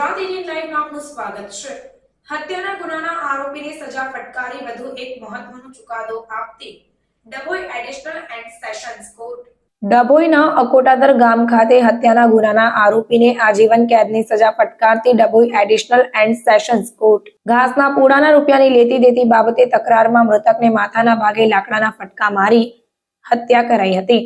આપનું સ્વાગત છે. હત્યાના ગુનાના આરોપીને સજા ફટકારી વધુ એક મહત્વનો ચુકાદો આપતી Dabhoi additional and sessions court. ડભોઈના Akotadar ગામ ખાતે હત્યાના ગુનાના આરોપીને આજીવન કેદની સજા ફટકારતી Dabhoi additional and sessions court. ઘાસના પૂડાના રૂપિયાની લેતી દેતી બાબતે તકરારમાં મૃતકને માથાના ભાગે લાકડાના ફટકા મારી હત્યા કરાઈ હતી.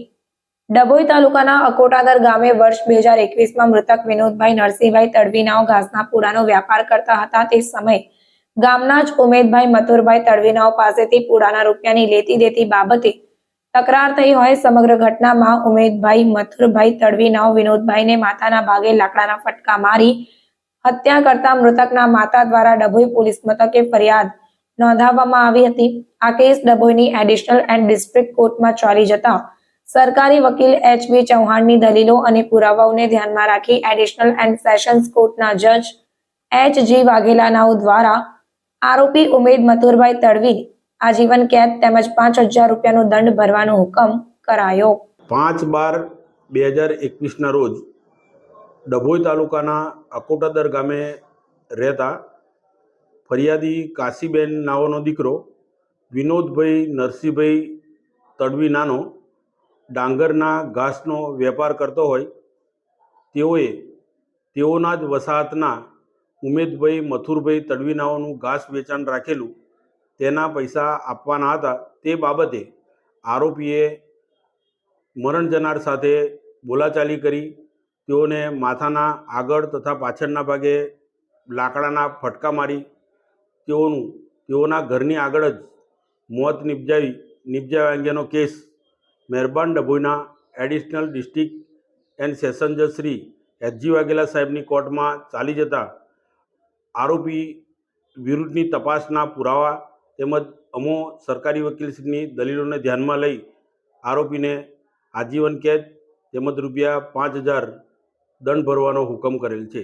ડભોઈ તાલુકાના અકોટાદર ગામે વર્ષ બે હજાર એકવીસમાં મૃતક વિનોદભાઈ નરસિંહભાઈ તડવીનાઓ ઘાસના પૂડાનો વ્યાપાર કરતા હતા. તે સમયે ગામના જ ઉમેદભાઈ મથુરભાઈ તડવીનાઓ પાસેથી પૂડાના રૂપિયાની લેતી દેતી બાબતે તકરાર થઈ હોય સમગ્ર ઘટનામાં ઉમેદભાઈ મથુરભાઈ તડવીનાઓ વિનોદભાઈને માથાના ભાગે લાકડાના ફટકા મારી હત્યા કરતા મૃતકના માતા દ્વારા ડભોઈ પોલીસ મથકે ફરિયાદ નોંધાવવામાં આવી હતી. આ કેસ ડભોઈની એડિશનલ એન્ડ ડિસ્ટ્રિક્ટ કોર્ટમાં ચાલી જતા સરકારી વકીલ એચ બી ચૌહાણની દલીલો અને પુરાવાઓને ધ્યાનમાં રાખી એડિશનલ એન્ડ સેશન્સ કોર્ટના જજ એચ જી વાઘેલાનાઓ દ્વારા આરોપી ઉમેદ મથુરભાઈ તડવી આજીવન કેદ તેમજ પાંચ હજાર રૂપિયાનો દંડ ભરવાનો હુકમ કરાયો. પાંચ બાર બે હજાર એકવીસના રોજ ડભોઈ તાલુકાના અકોટાદર ગામે રહેતા ફરિયાદી કાશીબેન નાઓનો દીકરો વિનોદભાઈ નરસિંહભાઈ તડવી નાનો ડાંગરના ઘાસનો વેપાર કરતો હોય, તેઓએ તેઓના જ વસાહતના ઉમેદભાઈ મથુરભાઈ તડવીનાઓનું ઘાસ વેચાણ રાખેલું, તેના પૈસા આપવાના હતા. તે બાબતે આરોપીએ મરણ જનાર સાથે બોલાચાલી કરી, તેઓને માથાના આગળ તથા પાછળના ભાગે લાકડાના ફટકા મારી, તેઓનું, તેઓના ઘરની આગળ જ મોત નિપજાવી, નિપજાવ્યા અંગેનો કેસ મહેરબાન ડભોઈના એડિશનલ ડિસ્ટ્રિક્ટ એન્ડ સેશન જજ શ્રી એચજી વાઘેલા સાહેબની કોર્ટમાં ચાલી જતા આરોપી વિરુદ્ધની તપાસના પુરાવા તેમજ અમો સરકારી વકીલશ્રીની દલીલોને ધ્યાનમાં લઈ આરોપીને આજીવન કેદ તેમજ રૂપિયા પાંચ હજાર દંડ ભરવાનો હુકમ કરેલ છે.